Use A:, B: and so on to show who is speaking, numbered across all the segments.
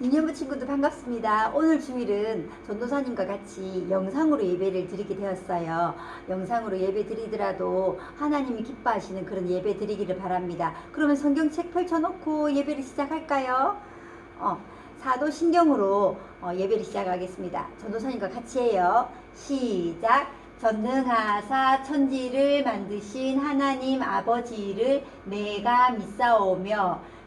A: 인연부 친구들 반갑습니다. 오늘 주일은 전도사님과 같이 영상으로 예배를 드리게 되었어요. 영상으로 예배 드리더라도 하나님이 기뻐하시는 그런 예배 드리기를 바랍니다. 그러면 성경책 펼쳐놓고 예배를 시작할까요? 어, 사도 신경으로 어, 예배를 시작하겠습니다. 전도사님과 같이 해요. 시작! 전능하사 천지를 만드신 하나님 아버지를 내가 믿사오며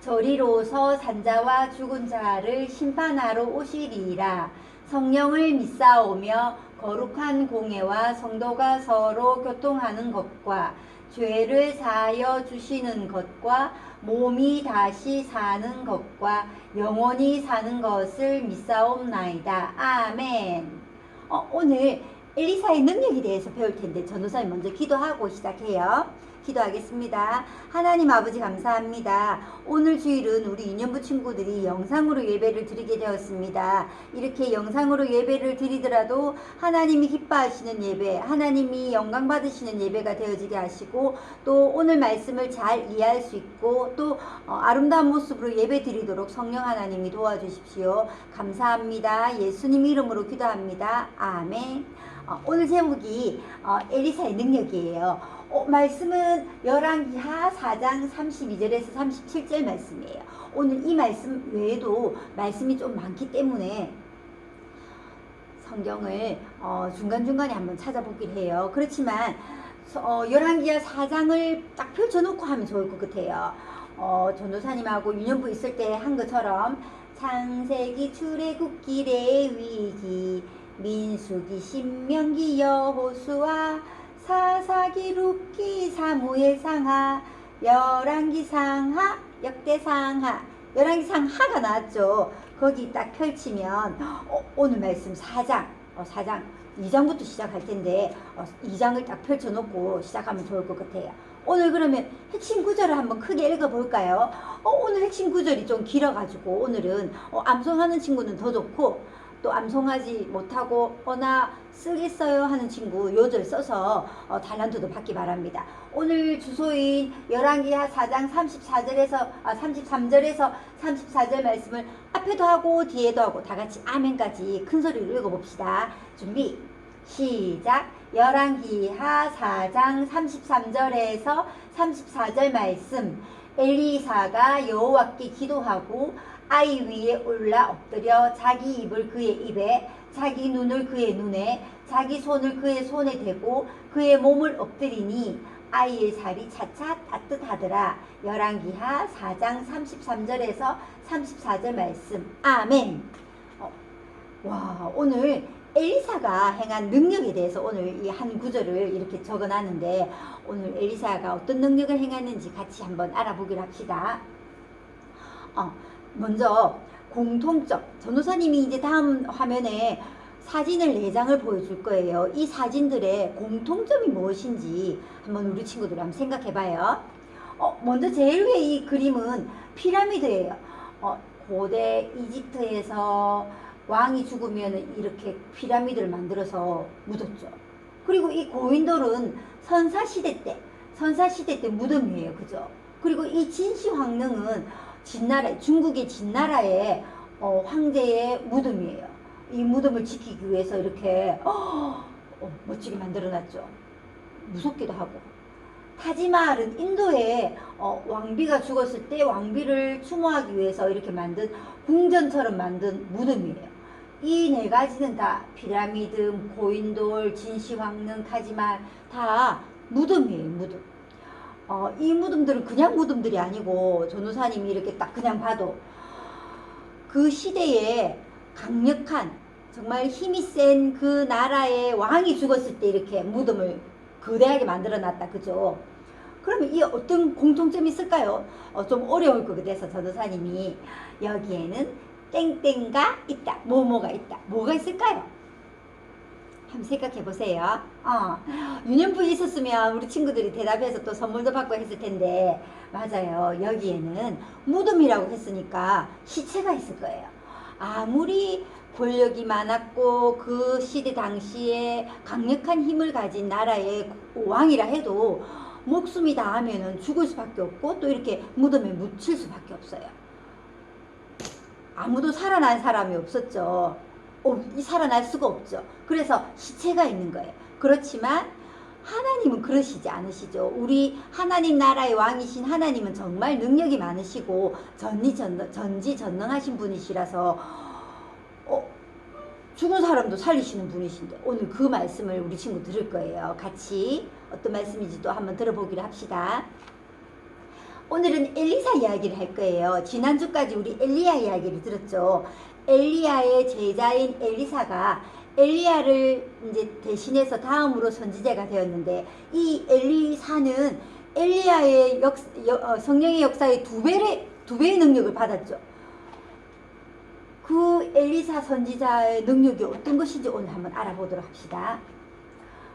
A: 저리로서 산자와 죽은 자를 심판하러 오시리라 성령을 믿사오며 거룩한 공예와 성도가 서로 교통하는 것과 죄를 사하여 주시는 것과 몸이 다시 사는 것과 영원히 사는 것을 믿사옵나이다. 아멘. 어, 오늘 엘리사의 능력에 대해서 배울 텐데 전도사님 먼저 기도하고 시작해요. 기도하겠습니다. 하나님 아버지 감사합니다. 오늘 주일은 우리 인연부 친구들이 영상으로 예배를 드리게 되었습니다. 이렇게 영상으로 예배를 드리더라도 하나님이 기뻐하시는 예배, 하나님이 영광 받으시는 예배가 되어지게 하시고 또 오늘 말씀을 잘 이해할 수 있고 또 어, 아름다운 모습으로 예배 드리도록 성령 하나님이 도와주십시오. 감사합니다. 예수님 이름으로 기도합니다. 아멘. 어, 오늘 제목이 어, 에리사의 능력이에요. 어, 말씀은 열왕기하 4장 32절에서 37절 말씀이에요. 오늘 이 말씀 외에도 말씀이 좀 많기 때문에 성경을 어, 중간중간에 한번 찾아보긴 해요. 그렇지만 어, 열왕기하 4장을 딱 펼쳐놓고 하면 좋을 것 같아요. 어, 전도사님하고 유년부 있을 때 한 것처럼 창세기 출애굽기 레위기 민수기 신명기 여호수아 사사기 룻기 사무엘 상하 열왕기 상하 역대 상하 열왕기 상하가 나왔죠. 거기 딱 펼치면 어, 오늘 말씀 4장 어, 4장 2장부터 시작할 텐데 어, 2장을 딱 펼쳐놓고 시작하면 좋을 것 같아요. 오늘 그러면 핵심 구절을 한번 크게 읽어볼까요? 어, 오늘 핵심 구절이 좀 길어가지고 오늘은 어, 암송하는 친구는 더 좋고 또 암송하지 못하고 어나 쓰겠어요 하는 친구 요절 써서 어, 달란트도 받기 바랍니다. 오늘 주소인 열왕기하 4장 34절에서 아, 33절에서 34절 말씀을 앞에도 하고 뒤에도 하고 다 같이 아멘까지 큰 소리로 읽어봅시다. 준비 시작 열왕기하 4장 33절에서 34절 말씀 엘리사가 여호와께 기도하고 아이 위에 올라 엎드려 자기 입을 그의 입에 자기 눈을 그의 눈에 자기 손을 그의 손에 대고 그의 몸을 엎드리니 아이의 살이 차차 따뜻하더라. 열왕기하 4장 33절에서 34절 말씀. 아멘. 어, 와 오늘 엘리사가 행한 능력에 대해서 오늘 이 한 구절을 이렇게 적어놨는데 오늘 엘리사가 어떤 능력을 행했는지 같이 한번 알아보기로 합시다. 어, 먼저 공통점 전도사님이 이제 다음 화면에 사진을 4장을 보여줄 거예요. 이 사진들의 공통점이 무엇인지 한번 우리 친구들 한번 생각해 봐요. 어, 먼저 제일 위에 이 그림은 피라미드예요. 어, 고대 이집트에서 왕이 죽으면 이렇게 피라미드를 만들어서 묻었죠. 그리고 이 고인돌은 선사시대 때, 선사시대 때 무덤이에요. 그죠? 그리고 이 진시황릉은 진나라, 중국의 진나라의 어, 황제의 무덤이에요. 이 무덤을 지키기 위해서 이렇게 어, 어, 멋지게 만들어놨죠. 무섭기도 하고. 타지마할은 인도에 어, 왕비가 죽었을 때 왕비를 추모하기 위해서 이렇게 만든 궁전처럼 만든 무덤이에요. 이 네 가지는 다 피라미드, 고인돌, 진시황릉, 타지마할 다 무덤이에요. 무덤. 어, 이 무덤들은 그냥 무덤들이 아니고 전우사님이 이렇게 딱 그냥 봐도 그 시대에 강력한 정말 힘이 센 그 나라의 왕이 죽었을 때 이렇게 무덤을 거대하게 만들어 놨다 그죠? 그러면 이 어떤 공통점이 있을까요? 어, 좀 어려울 것 같아서 전도사님이 여기에는 땡땡가 있다. 뭐뭐가 있다. 뭐가 있을까요? 한번 생각해 보세요. 어, 유년부 있었으면 우리 친구들이 대답해서 또 선물도 받고 했을 텐데 맞아요. 여기에는 무덤이라고 했으니까 시체가 있을 거예요. 아무리 권력이 많았고 그 시대 당시에 강력한 힘을 가진 나라의 왕이라 해도 목숨이 닿으면 죽을 수밖에 없고 또 이렇게 무덤에 묻힐 수밖에 없어요. 아무도 살아난 사람이 없었죠. 어, 이 살아날 수가 없죠. 그래서 시체가 있는 거예요. 그렇지만 하나님은 그러시지 않으시죠. 우리 하나님 나라의 왕이신 하나님은 정말 능력이 많으시고 전지전능, 전지전능하신 분이시라서 어, 죽은 사람도 살리시는 분이신데 오늘 그 말씀을 우리 친구 들을 거예요. 같이 어떤 말씀인지 또 한번 들어보기로 합시다. 오늘은 엘리사 이야기를 할 거예요. 지난주까지 우리 엘리야 이야기를 들었죠. 엘리야의 제자인 엘리사가 엘리야를 이제 대신해서 다음으로 선지자가 되었는데 이 엘리사는 엘리야의 역, 여- 어, 성령의 역사의 두 배의 두 배의 능력을 받았죠. 그 엘리사 선지자의 능력이 어떤 것인지 오늘 한번 알아보도록 합시다.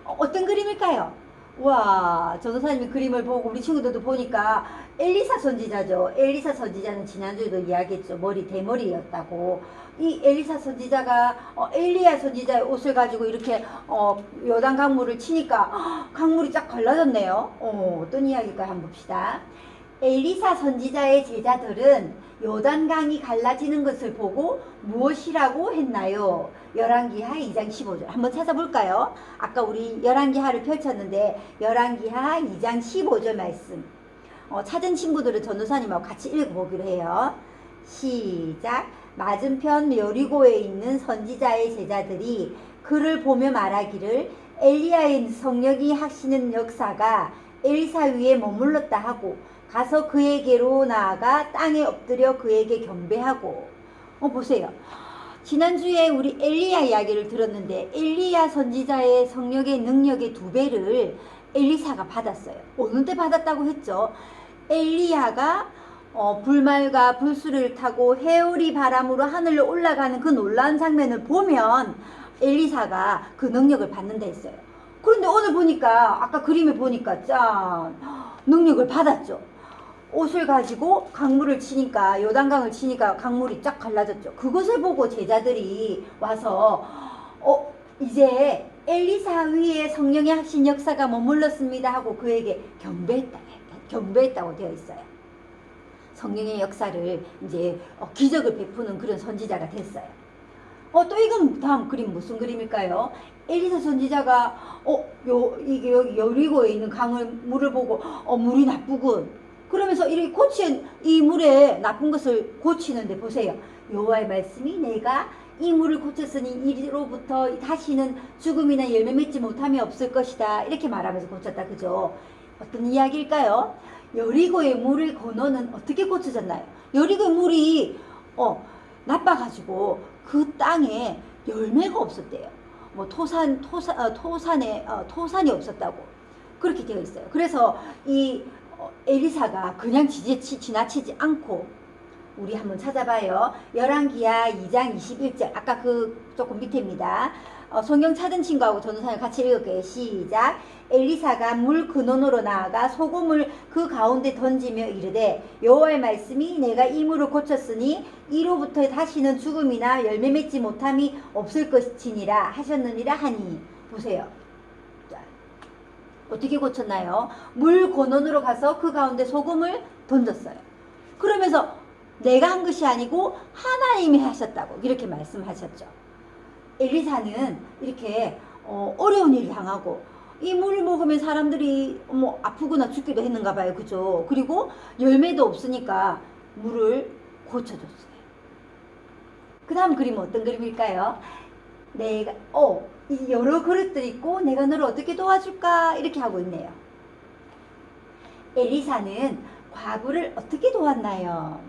A: 어, 어떤 그림일까요? 와, 전도사님이 그림을 보고 우리 친구들도 보니까 엘리사 선지자죠. 엘리사 선지자는 지난주에도 이야기했죠. 머리 대머리였다고. 이 엘리사 선지자가 어, 엘리야 선지자의 옷을 가지고 이렇게 어, 요단 강물을 치니까 헉, 강물이 쫙 갈라졌네요. 어, 어떤 이야기일까 한번 봅시다. 엘리사 선지자의 제자들은 요단강이 갈라지는 것을 보고 무엇이라고 했나요? 열왕기하 2장 15절 한번 찾아볼까요? 아까 우리 열왕기하를 펼쳤는데 열왕기하 2장 15절 말씀 어, 찾은 친구들은 전도사님하고 같이 읽어보기로 해요. 시작 맞은편 여리고에 있는 선지자의 제자들이 그를 보며 말하기를 엘리야의 성령이 하시는 역사가 엘리사 위에 머물렀다 하고 가서 그에게로 나아가 땅에 엎드려 그에게 경배하고 어 보세요. 지난주에 우리 엘리야 이야기를 들었는데 엘리야 선지자의 성령의 능력의 두 배를 엘리사가 받았어요. 어느 때 받았다고 했죠? 엘리야가 어, 불말과 불수를 타고 해오리 바람으로 하늘로 올라가는 그 놀라운 장면을 보면 엘리사가 그 능력을 받는다 했어요. 그런데 오늘 보니까 아까 그림에 보니까 짠 능력을 받았죠. 옷을 가지고 강물을 치니까 요단강을 치니까 강물이 쫙 갈라졌죠. 그것을 보고 제자들이 와서 어 이제 엘리사 위에 성령의 하신 역사가 머물렀습니다 하고 그에게 경배했다 경배했다고 되어 있어요. 성령의 역사를 이제 어, 기적을 베푸는 그런 선지자가 됐어요. 어, 또 이건 다음 그림 무슨 그림일까요? 엘리사 선지자가 어, 요 이게 여기 여리고에 있는 강을 물을 보고 어, 물이 나쁘군. 그러면서 이렇게 고친 이 물에 나쁜 것을 고치는데 보세요. 여호와의 말씀이 내가 이 물을 고쳤으니 이로부터 다시는 죽음이나 열매 맺지 못함이 없을 것이다. 이렇게 말하면서 고쳤다. 그죠? 어떤 이야기일까요? 여리고의 물을 건너는 어떻게 고쳐졌나요? 여리고의 물이 어, 나빠가지고 그 땅에 열매가 없었대요. 뭐 토산 토산 어, 토산에 어, 토산이 없었다고 그렇게 되어 있어요. 그래서 이 어, 엘리사가 그냥 지지, 치- 지나치지 않고 우리 한번 찾아봐요. 열왕기야 2장 21절 아까 그 조금 밑에입니다. 어, 성경 찾은 친구하고 전도사님 같이 읽을게요. 시작. 엘리사가 물 근원으로 나아가 소금을 그 가운데 던지며 이르되 여호와의 말씀이 내가 이 물을 고쳤으니 이로부터 다시는 죽음이나 열매 맺지 못함이 없을 것이니라 하셨느니라 하니 보세요. 자, 어떻게 고쳤나요? 물 근원으로 가서 그 가운데 소금을 던졌어요. 그러면서 내가 한 것이 아니고 하나님이 하셨다고 이렇게 말씀하셨죠. 엘리사는 이렇게 어, 어려운 일을 당하고 이 물을 먹으면 사람들이 뭐 아프거나 죽기도 했는가 봐요. 그죠? 그리고 열매도 없으니까 물을 고쳐줬어요. 그 다음 그림은 어떤 그림일까요? 내가, 어, 이 여러 그릇들이 있고 내가 너를 어떻게 도와줄까? 이렇게 하고 있네요. 엘리사는 과부를 어떻게 도왔나요?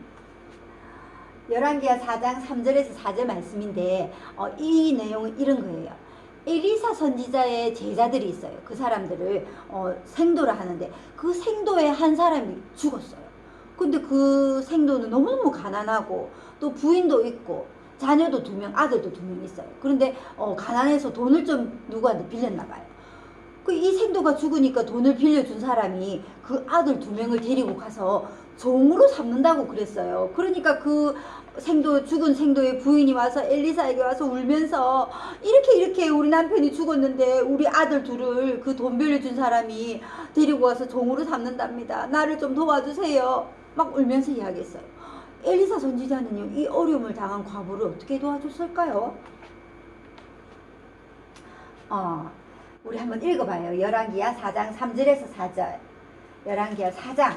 A: 열왕기하 4장 3절에서 4절 말씀인데 어, 이 내용은 이런 거예요. 엘리사 선지자의 제자들이 있어요. 그 사람들을 어, 생도를 하는데 그 생도에 한 사람이 죽었어요. 근데 그 생도는 너무너무 가난하고 또 부인도 있고 자녀도 두 명, 아들도 두 명 있어요. 그런데 어, 가난해서 돈을 좀 누구한테 빌렸나 봐요. 그 이 생도가 죽으니까 돈을 빌려준 사람이 그 아들 두 명을 데리고 가서 종으로 삼는다고 그랬어요. 그러니까 그 생도 죽은 생도의 부인이 와서 엘리사에게 와서 울면서 이렇게 이렇게 우리 남편이 죽었는데 우리 아들 둘을 그 돈 빌려준 사람이 데리고 와서 종으로 삼는답니다. 나를 좀 도와주세요. 막 울면서 이야기했어요. 엘리사 선지자는요 이 어려움을 당한 과부를 어떻게 도와줬을까요? 어, 우리 한번 읽어봐요. 열왕기야 4장 3절에서 4절. 열왕기야 4장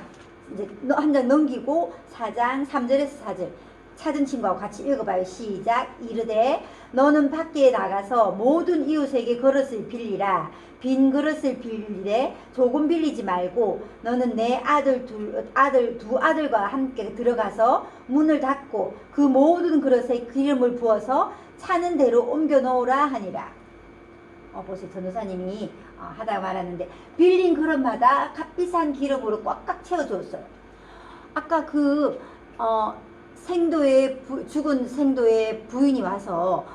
A: 이제 한 장 넘기고 4장 3절에서 4절. 찾은 친구하고 같이 읽어봐요. 시작. 이르되 너는 밖에 나가서 모든 이웃에게 그릇을 빌리라. 빈 그릇을 빌리되 조금 빌리지 말고 너는 내 아들 둘 아들 두 아들과 함께 들어가서 문을 닫고 그 모든 그릇에 기름을 부어서 차는 대로 옮겨 놓으라 하니라. 어, 보세요. 전도사님이 어, 하다 말하는데 빌린 그릇마다 값비싼 기름으로 꽉꽉 채워줬어요. 아까 그 어, 생도의 부- 죽은 생도의 부인이 와서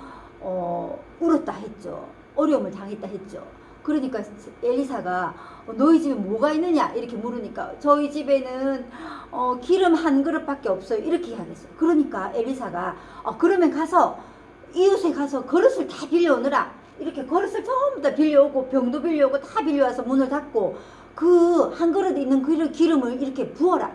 A: 어, 울었다 했죠. 어려움을 당했다 했죠. 그러니까 엘리사가 어, 너희 집에 뭐가 있느냐 이렇게 물으니까 저희 집에는 어, 기름 한 그릇밖에 없어요 이렇게 이야기했어요. 그러니까 엘리사가 어, 그러면 가서 이웃에 가서 그릇을 다 빌려오느라 이렇게 그릇을 전부 다 빌려오고 병도 빌려오고 다 빌려와서 문을 닫고 그 한 그릇에 있는 그 기름을 이렇게 부어라.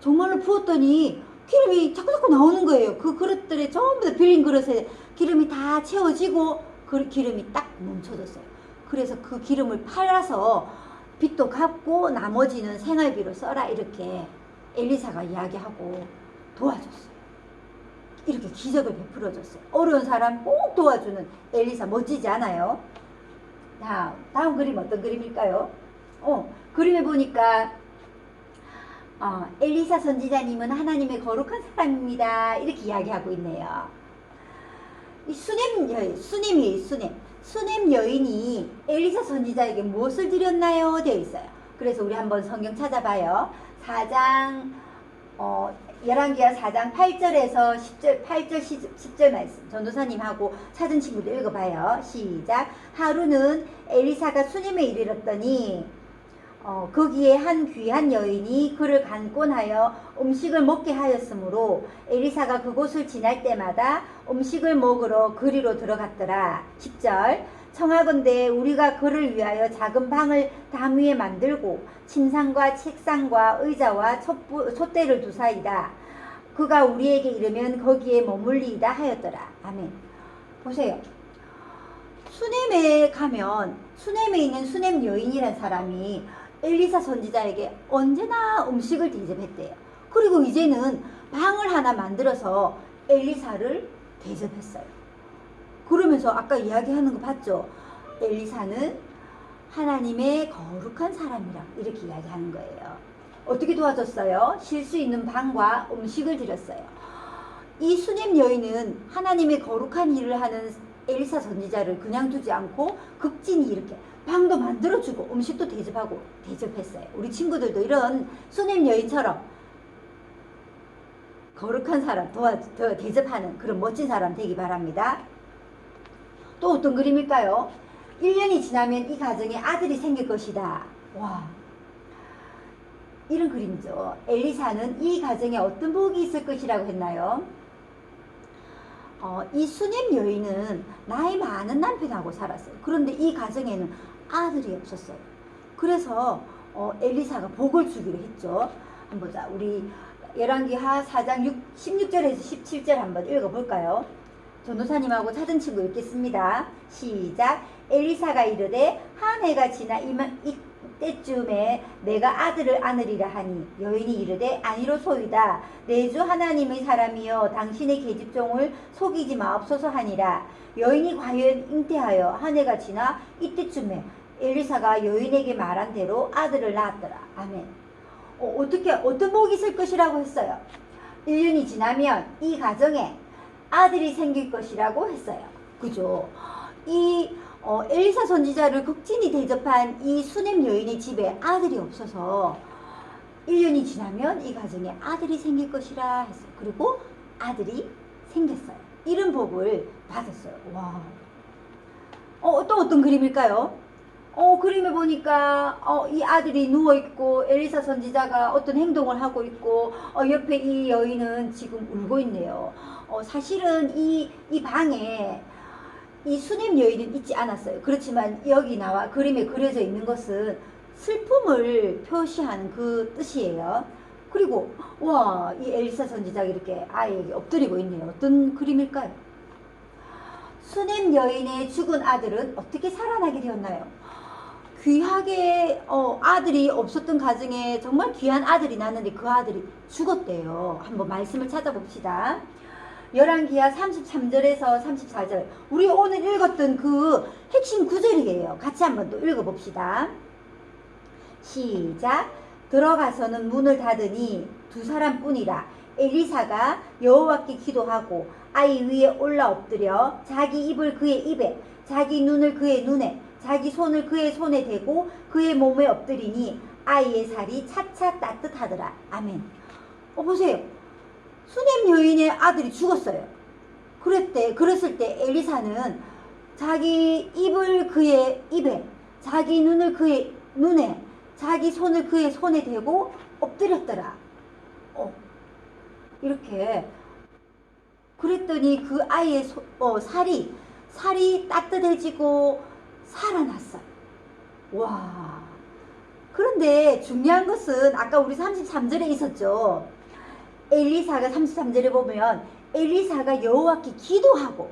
A: 정말로 부었더니 기름이 자꾸 자꾸 나오는 거예요. 그 그릇들에 전부 다 빌린 그릇에 기름이 다 채워지고 그 기름이 딱 멈춰졌어요. 그래서 그 기름을 팔아서 빚도 갚고 나머지는 생활비로 써라 이렇게 엘리사가 이야기하고 도와줬어요. 이렇게 기적을 베풀어줬어요. 어려운 사람 꼭 도와주는 엘리사 멋지지 않아요? 자, 다음 그림 어떤 그림일까요? 어, 그림에 보니까 어, 엘리사 선지자님은 하나님의 거룩한 사람입니다. 이렇게 이야기하고 있네요. 이 수냄 여인, 수냄이 수냄. 수냄 여인이 엘리사 선지자에게 무엇을 드렸나요? 되어 있어요. 그래서 우리 한번 성경 찾아봐요. 4장 어, 열왕기하 4장 8절에서 10절, 8절, 10, 절 말씀. 전도사님하고 찾은 친구들 읽어봐요. 시작. 하루는 엘리사가 수님에 이르렀더니, 어, 거기에 한 귀한 여인이 그를 간곤하여 음식을 먹게 하였으므로 엘리사가 그곳을 지날 때마다 음식을 먹으러 그리로 들어갔더라. 10절. 청하건대 우리가 그를 위하여 작은 방을 담 위에 만들고 침상과 책상과 의자와 촛대를 두사이다. 그가 우리에게 이르면 거기에 머물리이다 하였더라. 아멘. 보세요. 수넴에 가면 수넴에 있는 수넴 여인이라는 사람이 엘리사 선지자에게 언제나 음식을 대접했대요. 그리고 이제는 방을 하나 만들어서 엘리사를 대접했어요. 그러면서 아까 이야기하는 거 봤죠? 엘리사는 하나님의 거룩한 사람이라 이렇게 이야기하는 거예요. 어떻게 도와줬어요? 쉴 수 있는 방과 음식을 드렸어요. 이 수냄 여인은 하나님의 거룩한 일을 하는 엘리사 선지자를 그냥 두지 않고 극진히 이렇게 방도 만들어주고 음식도 대접하고 대접했어요. 우리 친구들도 이런 수냄 여인처럼 거룩한 사람 도와 더 대접하는 그런 멋진 사람 되기 바랍니다. 또 어떤 그림일까요? 1년이 지나면 이 가정에 아들이 생길 것이다. 와. 이런 그림이죠. 엘리사는 이 가정에 어떤 복이 있을 것이라고 했나요? 어, 이 수냄 여인은 나이 많은 남편하고 살았어요. 그런데 이 가정에는 아들이 없었어요. 그래서 어, 엘리사가 복을 주기로 했죠. 한번 보자. 우리 열왕기하 4장 6, 16절에서 17절 한번 읽어볼까요? 전도사님하고 찾은 친구 읽겠습니다. 시작. 엘리사가 이르되 한 해가 지나 이만 이 때쯤에 내가 아들을 안으리라 하니 여인이 이르되 아니로 소이다. 내 주 하나님의 사람이여 당신의 계집종을 속이지 마옵소서 하니라. 여인이 과연 잉태하여 한 해가 지나 이때쯤에 엘리사가 여인에게 말한 대로 아들을 낳았더라. 아멘. 어, 어떻게 어떤 복이 있을 것이라고 했어요. 1년이 지나면 이 가정에 아들이 생길 것이라고 했어요. 그죠? 이 어, 엘리사 선지자를 극진히 대접한 이 수냄 여인의 집에 아들이 없어서 1년이 지나면 이 가정에 아들이 생길 것이라 했어요. 그리고 아들이 생겼어요. 이런 복을 받았어요. 와. 어, 또 어떤 그림일까요? 어, 그림에 보니까, 어, 이 아들이 누워있고, 엘리사 선지자가 어떤 행동을 하고 있고, 어, 옆에 이 여인은 지금 울고 있네요. 어, 사실은 이, 이 방에 이 수냄 여인은 있지 않았어요. 그렇지만 여기 나와 그림에 그려져 있는 것은 슬픔을 표시하는 그 뜻이에요. 그리고, 와, 이 엘리사 선지자가 이렇게 아이에게 엎드리고 있네요. 어떤 그림일까요? 수냄 여인의 죽은 아들은 어떻게 살아나게 되었나요? 귀하게 어, 아들이 없었던 가정에 정말 귀한 아들이 났는데 그 아들이 죽었대요. 한번 말씀을 찾아봅시다. 열왕기하 33절에서 34절. 우리 오늘 읽었던 그 핵심 구절이에요. 같이 한번 또 읽어봅시다. 시작. 들어가서는 문을 닫으니 두 사람뿐이라 엘리사가 여호와께 기도하고 아이 위에 올라 엎드려 자기 입을 그의 입에 자기 눈을 그의 눈에 자기 손을 그의 손에 대고 그의 몸에 엎드리니 아이의 살이 차차 따뜻하더라. 아멘. 어 보세요. 수냄 여인의 아들이 죽었어요. 그랬대. 그랬을 때 엘리사는 자기 입을 그의 입에, 자기 눈을 그의 눈에, 자기 손을 그의 손에 대고 엎드렸더라. 어, 이렇게 그랬더니 그 아이의 소- 어, 살이 살이 따뜻해지고 살아났어요. 와. 그런데 중요한 것은 아까 우리 33절에 있었죠. 엘리사가 33절에 보면 엘리사가 여호와께 기도하고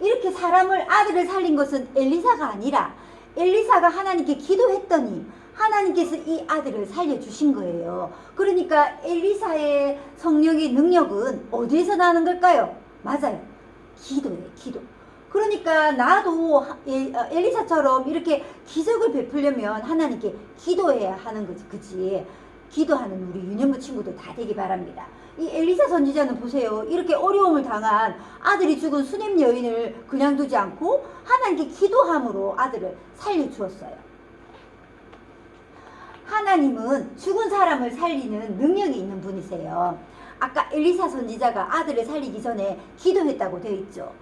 A: 이렇게 사람을 아들을 살린 것은 엘리사가 아니라 엘리사가 하나님께 기도했더니 하나님께서 이 아들을 살려주신 거예요. 그러니까 엘리사의 성령의 능력은 어디에서 나는 걸까요? 맞아요. 기도예요, 기도. 그러니까 나도 어, 엘리사처럼 이렇게 기적을 베풀려면 하나님께 기도해야 하는 거지, 그치? 기도하는 우리 유년부 친구들 다 되기 바랍니다. 이 엘리사 선지자는 보세요. 이렇게 어려움을 당한 아들이 죽은 수냄 여인을 그냥 두지 않고 하나님께 기도함으로 아들을 살려주었어요. 하나님은 죽은 사람을 살리는 능력이 있는 분이세요. 아까 엘리사 선지자가 아들을 살리기 전에 기도했다고 되어 있죠.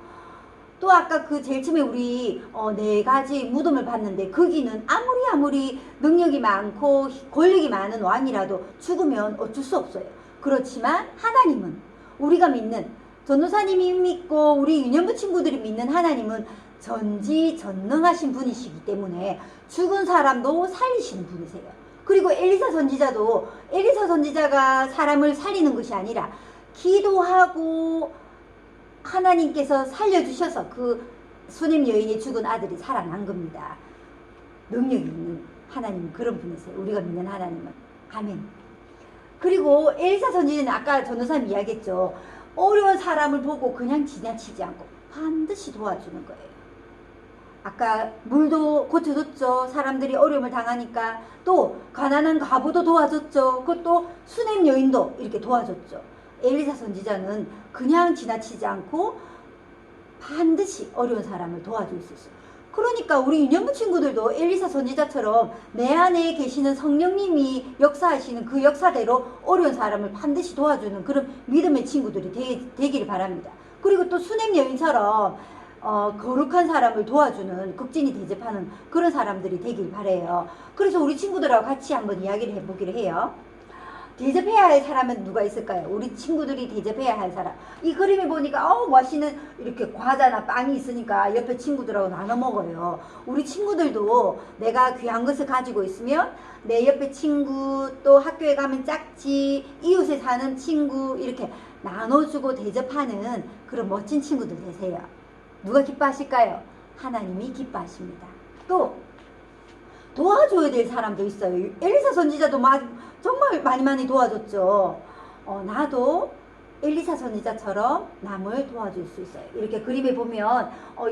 A: 또 아까 그 제일 처음에 우리 어, 네 가지 무덤을 봤는데 거기는 아무리 아무리 능력이 많고 권력이 많은 왕이라도 죽으면 어쩔 수 없어요. 그렇지만 하나님은 우리가 믿는 전도사님이 믿고 우리 유년부 친구들이 믿는 하나님은 전지전능하신 분이시기 때문에 죽은 사람도 살리시는 분이세요. 그리고 엘리사 선지자도 엘리사 선지자가 사람을 살리는 것이 아니라 기도하고 하나님께서 살려주셔서 그 수님 여인이 죽은 아들이 살아난 겁니다. 능력이 있는 하나님 그런 분이세요. 우리가 믿는 하나님은 아멘. 그리고 엘사 선지는 아까 전도사님 이야기했죠. 어려운 사람을 보고 그냥 지나치지 않고 반드시 도와주는 거예요. 아까 물도 고쳐줬죠. 사람들이 어려움을 당하니까 또 가난한 과부도 도와줬죠. 그것도 수냄 여인도 이렇게 도와줬죠. 엘리사 선지자는 그냥 지나치지 않고 반드시 어려운 사람을 도와줄 수 있어요. 그러니까 우리 유년부 친구들도 엘리사 선지자처럼 내 안에 계시는 성령님이 역사하시는 그 역사대로 어려운 사람을 반드시 도와주는 그런 믿음의 친구들이 되, 되기를 바랍니다. 그리고 또 수냄 여인처럼 어, 거룩한 사람을 도와주는 극진히 대접하는 그런 사람들이 되길 바래요. 그래서 우리 친구들하고 같이 한번 이야기를 해보기로 해요. 대접해야 할 사람은 누가 있을까요? 우리 친구들이 대접해야 할 사람. 이 그림에 보니까 어우 맛있는 이렇게 과자나 빵이 있으니까 옆에 친구들하고 나눠 먹어요. 우리 친구들도 내가 귀한 것을 가지고 있으면 내 옆에 친구 또 학교에 가면 짝지 이웃에 사는 친구 이렇게 나눠주고 대접하는 그런 멋진 친구들 되세요. 누가 기뻐하실까요? 하나님이 기뻐하십니다. 또 도와줘야 될 사람도 있어요. 엘리사 선지자도 마, 정말 많이 많이 도와줬죠. 어, 나도 엘리사 선지자처럼 남을 도와줄 수 있어요. 이렇게 그림에 보면 어,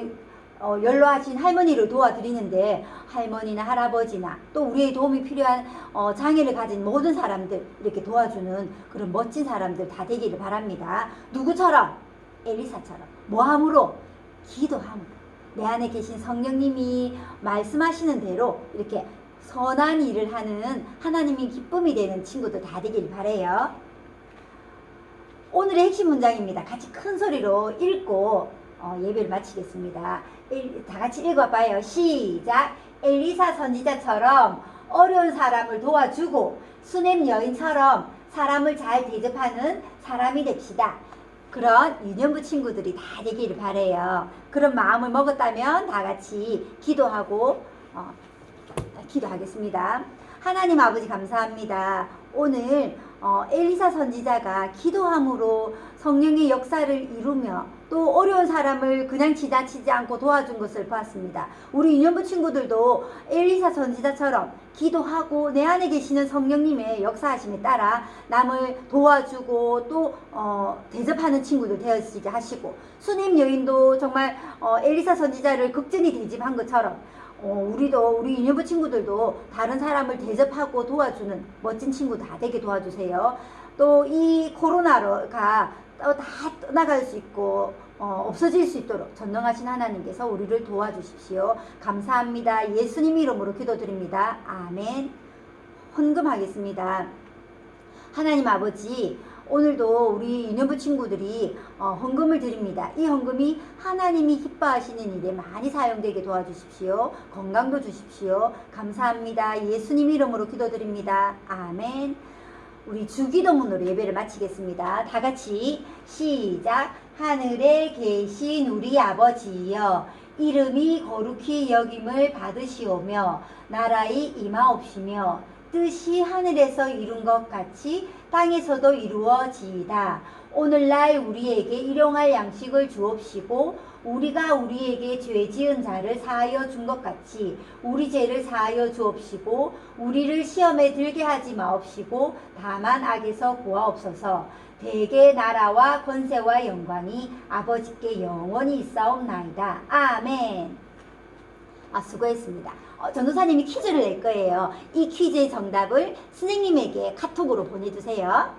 A: 어, 연로하신 할머니를 도와드리는데 할머니나 할아버지나 또 우리의 도움이 필요한 어, 장애를 가진 모든 사람들 이렇게 도와주는 그런 멋진 사람들 다 되기를 바랍니다. 누구처럼? 엘리사처럼. 뭐함으로? 기도함으로. 내 안에 계신 성령님이 말씀하시는 대로 이렇게 선한 일을 하는 하나님이 기쁨이 되는 친구들 다 되길 바래요. 오늘의 핵심 문장입니다. 같이 큰 소리로 읽고 어, 예배를 마치겠습니다. 일- 다 같이 읽어봐요. 시작. 엘리사 선지자처럼 어려운 사람을 도와주고 수냄 여인처럼 사람을 잘 대접하는 사람이 됩시다. 그런 유년부 친구들이 다 되기를 바래요. 그런 마음을 먹었다면 다 같이 기도하고 어, 기도하겠습니다. 하나님 아버지 감사합니다. 오늘 어, 엘리사 선지자가 기도함으로 성령의 역사를 이루며 또 어려운 사람을 그냥 지나치지 않고 도와준 것을 보았습니다. 우리 유년부 친구들도 엘리사 선지자처럼 기도하고 내 안에 계시는 성령님의 역사하심에 따라 남을 도와주고 또 어, 대접하는 친구들 되어지게 하시고 수님 여인도 정말 어, 엘리사 선지자를 극진히 대접한 것처럼 어, 우리도 우리 유년부 친구들도 다른 사람을 대접하고 도와주는 멋진 친구 다 되게 도와주세요. 또 이 코로나가 또 다 떠나갈 수 있고 어, 없어질 수 있도록 전능하신 하나님께서 우리를 도와주십시오. 감사합니다. 예수님 이름으로 기도드립니다. 아멘. 헌금하겠습니다. 하나님 아버지, 오늘도 우리 유년부 친구들이 어, 헌금을 드립니다. 이 헌금이 하나님이 기뻐하시는 일에 많이 사용되게 도와주십시오. 건강도 주십시오. 감사합니다. 예수님 이름으로 기도드립니다. 아멘. 우리 주기도문으로 예배를 마치겠습니다. 다 같이 시작. 하늘에 계신 우리 아버지여 이름이 거룩히 여김을 받으시오며 나라의 임하옵시며 뜻이 하늘에서 이룬 것 같이 땅에서도 이루어지이다. 오늘날 우리에게 일용할 양식을 주옵시고 우리가 우리에게 죄 지은 자를 사하여 준 것 같이 우리 죄를 사하여 주옵시고 우리를 시험에 들게 하지 마옵시고 다만 악에서 구하옵소서. 대개 나라와 권세와 영광이 아버지께 영원히 있사옵나이다. 아멘. 아, 수고했습니다. 어, 전도사님이 퀴즈를 낼 거예요. 이 퀴즈의 정답을 선생님에게 카톡으로 보내주세요.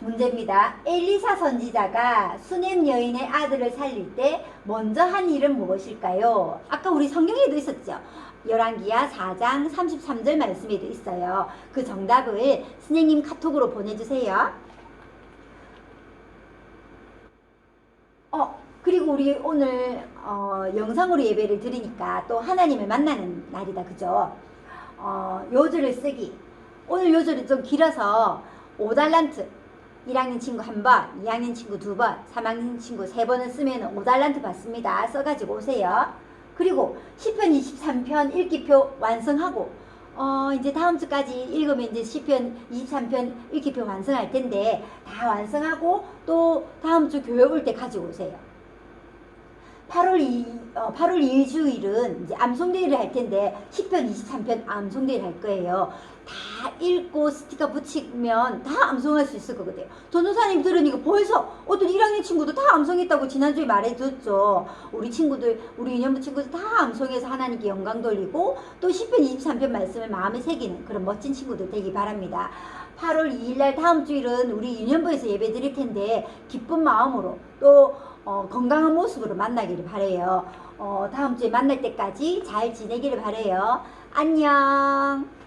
A: 문제입니다. 엘리사 선지자가 수넴 여인의 아들을 살릴 때 먼저 한 일은 무엇일까요? 아까 우리 성경에도 있었죠. 열왕기야 4장 33절 말씀에도 있어요. 그 정답을 선생님 카톡으로 보내주세요. 어, 그리고 우리 오늘 어, 영상으로 예배를 드리니까 또 하나님을 만나는 날이다. 그죠? 어, 요절을 쓰기. 오늘 요절이 좀 길어서 5달란트. 1학년 친구 한 번, 2학년 친구 두 번, 3학년 친구 세 번을 쓰면 5달란트 받습니다. 써가지고 오세요. 그리고 10편 23편 읽기표 완성하고 어 이제 다음 주까지 읽으면 이제 10편 23편 읽기표 완성할 텐데 다 완성하고 또 다음 주 교회 올 때 가지고 오세요. 8월 2, 어, 8월 2주일은 이제 암송대회를 할 텐데 10편 23편 암송대회를 할 거예요. 다 읽고 스티커 붙이면 다 암송할 수 있을 거거든요. 전도사님 들으니까 벌써 어떤 1학년 친구도 다 암송했다고 지난주에 말해줬죠. 우리 친구들, 우리 유년부 친구들 다 암송해서 하나님께 영광 돌리고 또 10편 23편 말씀을 마음에 새기는 그런 멋진 친구들 되기 바랍니다. 8월 2일 날 다음 주일은 우리 유년부에서 예배 드릴 텐데 기쁜 마음으로 또 어, 건강한 모습으로 만나기를 바래요. 어, 다음 주에 만날 때까지 잘 지내기를 바래요. 안녕.